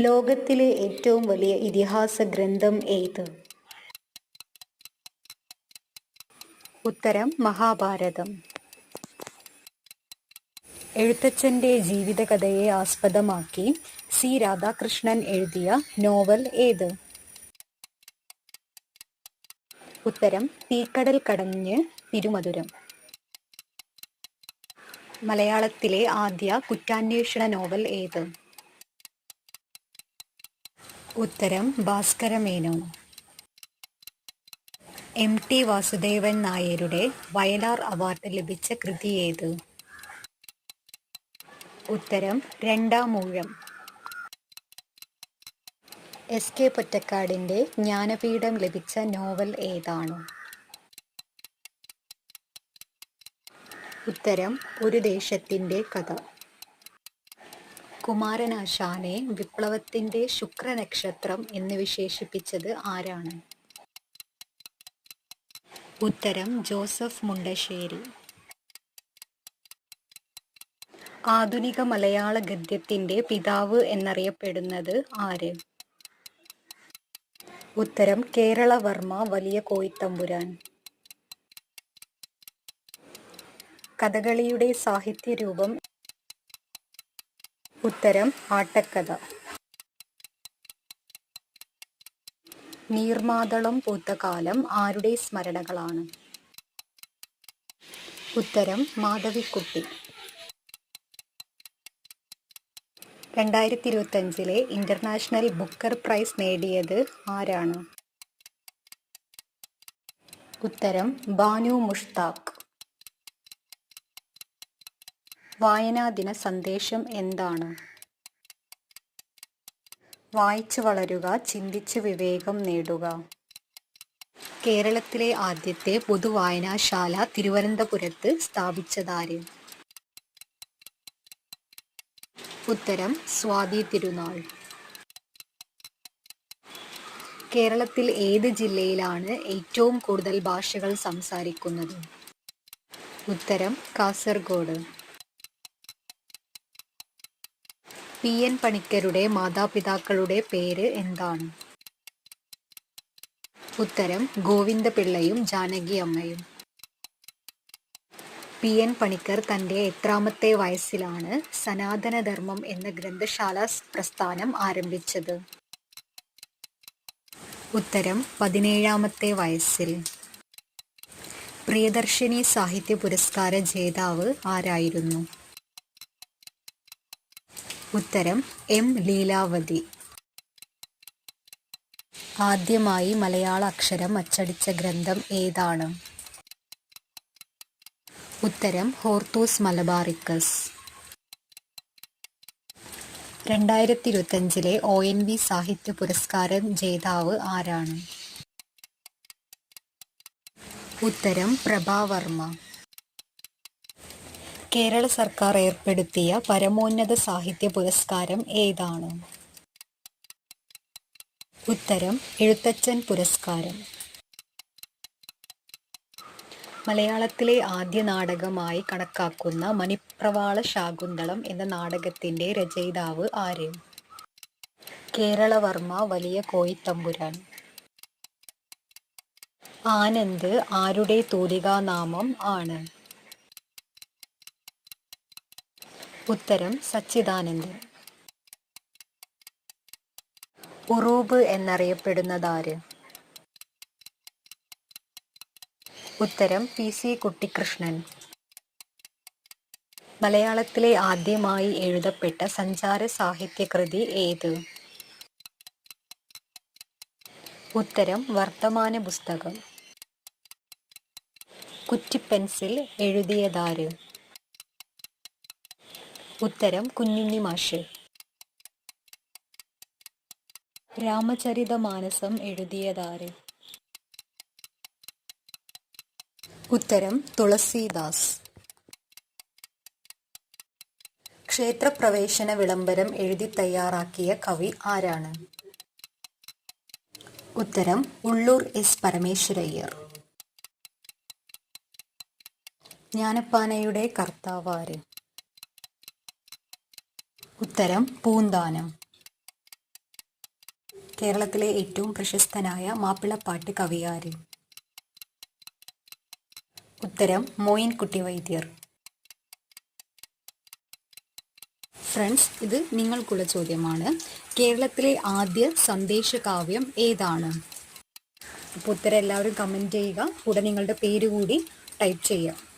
ലോകത്തിലെ ഏറ്റവും വലിയ ഇതിഹാസ ഗ്രന്ഥം ഏത്? ഉത്തരം മഹാഭാരതം. എഴുത്തച്ഛന്റെ ജീവിതകഥയെ ആസ്പദമാക്കി സി രാധാകൃഷ്ണൻ എഴുതിയ നോവൽ ഏത്? ഉത്തരം തീക്കടൽ കടഞ്ഞ് തിരുമധുരം. മലയാളത്തിലെ ആദ്യ കുറ്റാന്വേഷണ നോവൽ ഏത്? ഉത്തരം ഭാസ്കരമേനോൻ എം ടി വാസുദേവൻ നായരുടെ വയലാർ അവാർഡ് ലഭിച്ച കൃതി ഏത്? ഉത്തരം രണ്ടാം ഊഴം. എസ് കെ പൊറ്റക്കാടിന്റെ ജ്ഞാനപീഠം ലഭിച്ച നോവൽ ഏതാണ്? ഉത്തരം ഒരു ദേശത്തിന്റെ കഥ. കുമാരനാശാനെ വിപ്ലവത്തിന്റെ ശുക്രനക്ഷത്രം എന്ന് വിശേഷിപ്പിച്ചത് ആരാണ്? ഉത്തരം ജോസഫ് മുണ്ടശ്ശേരി. ആധുനിക മലയാള ഗദ്യത്തിന്റെ പിതാവ് എന്നറിയപ്പെടുന്നത് ആര്? ഉത്തരം കേരളവർമ്മ വലിയ കോയിത്തമ്പുരാൻ. കഥകളിയുടെ സാഹിത്യരൂപം ഉത്തരം ആട്ടക്കഥ. നീർമാതളം പൂത്ത കാലം ആരുടെ സ്മരണകളാണ്? ഉത്തരം മാധവിക്കുട്ടി. രണ്ടായിരത്തി ഇരുപത്തഞ്ചിലെ ഇന്റർനാഷണൽ ബുക്കർ പ്രൈസ് നേടിയത് ആരാണ്? ഉത്തരം ബാനു മുഷ്താഖ്. വായനാ ദിന സന്ദേശം എന്താണ്? വായിച്ചു വളരുക ചിന്തിച്ച് വിവേകം നേടുക. കേരളത്തിലെ ആദ്യത്തെ പൊതുവായനാശാല തിരുവനന്തപുരത്ത് സ്ഥാപിച്ചതാര്? ഉത്തരം സ്വാതി തിരുനാൾ. കേരളത്തിൽ ഏത് ജില്ലയിലാണ് ഏറ്റവും കൂടുതൽ ഭാഷകൾ സംസാരിക്കുന്നത്? ഉത്തരം കാസർഗോഡ്. പി എൻ പണിക്കരുടെ മാതാപിതാക്കളുടെ പേര് എന്താണ്? ഉത്തരം ഗോവിന്ദപിള്ളയും ജാനകി അമ്മയും. പി എൻ പണിക്കർ തന്റെ എത്രാമത്തെ വയസ്സിലാണ് സനാതനധർമ്മം എന്ന ഗ്രന്ഥശാല പ്രസ്ഥാനം ആരംഭിച്ചത്. ഉത്തരം പതിനേഴാമത്തെ വയസ്സിൽ. പ്രിയദർശിനി സാഹിത്യ പുരസ്കാര ജേതാവ് ആരായിരുന്നു? ഉത്തരം എം ലീലാവതി. ആദ്യമായി മലയാള അക്ഷരം അച്ചടിച്ച ഗ്രന്ഥം ഏതാണ്? ഉത്തരം ഹോർത്തൂസ് മലബാറിക്കസ്. രണ്ടായിരത്തി ഇരുപത്തഞ്ചിലെ ഒ എൻ വി സാഹിത്യ പുരസ്കാരം ജേതാവ് ആരാണ്? ഉത്തരം പ്രഭാവർമ്മ. കേരള സർക്കാർ ഏർപ്പെടുത്തിയ പരമോന്നത സാഹിത്യ പുരസ്കാരം ഏതാണ്? ഉത്തരം എഴുത്തച്ഛൻ പുരസ്കാരം. മലയാളത്തിലെ ആദ്യ നാടകമായി കണക്കാക്കുന്ന മണിപ്രവാള ശാകുന്തളം എന്ന നാടകത്തിന്റെ രചയിതാവ് ആര്? കേരളവർമ്മ വലിയ കോയിത്തമ്പുരാൻ ആനന്ദ് ആരുടെ തൂലികാനാമം ആണ്? ഉത്തരം സച്ചിദാനന്ദൻ. ഉറൂബ് എന്നറിയപ്പെടുന്നതാര്? ഉത്തരം പി സി കുട്ടിക്കൃഷ്ണൻ മലയാളത്തിലെ ആദ്യമായി എഴുതപ്പെട്ട സഞ്ചാര സാഹിത്യകൃതി ഏത്? ഉത്തരം വർത്തമാന പുസ്തകം കുറ്റിപ്പെൻസിൽ എഴുതിയതാര്? ഉത്തരം കുഞ്ഞുണ്ണി മാഷ്. രാമചരിതമാനസം എഴുതിയതാര്? ഉത്തരം തുളസീദാസ്. ക്ഷേത്രപ്രവേശന വിളംബരം എഴുതി തയ്യാറാക്കിയ കവി ആരാണ്? ഉത്തരം ഉള്ളൂർ എസ് പരമേശ്വരയ്യർ. ജ്ഞാനപ്പാനയുടെ കർത്താവാര്. ഉത്തരം പൂന്താനം. കേരളത്തിലെ ഏറ്റവും പ്രശസ്തനായ മാപ്പിളപ്പാട്ട് കവിയാര് ഉത്തരം മോയിൻകുട്ടി വൈദ്യർ. ഫ്രണ്ട്സ് ഇത് നിങ്ങൾക്കുള്ള ചോദ്യമാണ്. കേരളത്തിലെ ആദ്യ സന്ദേശ കാവ്യം ഏതാണ്? അപ്പോൾ ഉത്തരം എല്ലാവരും കമന്റ് ചെയ്യുക. കൂടെ നിങ്ങളുടെ പേര് കൂടി ടൈപ്പ് ചെയ്യുക.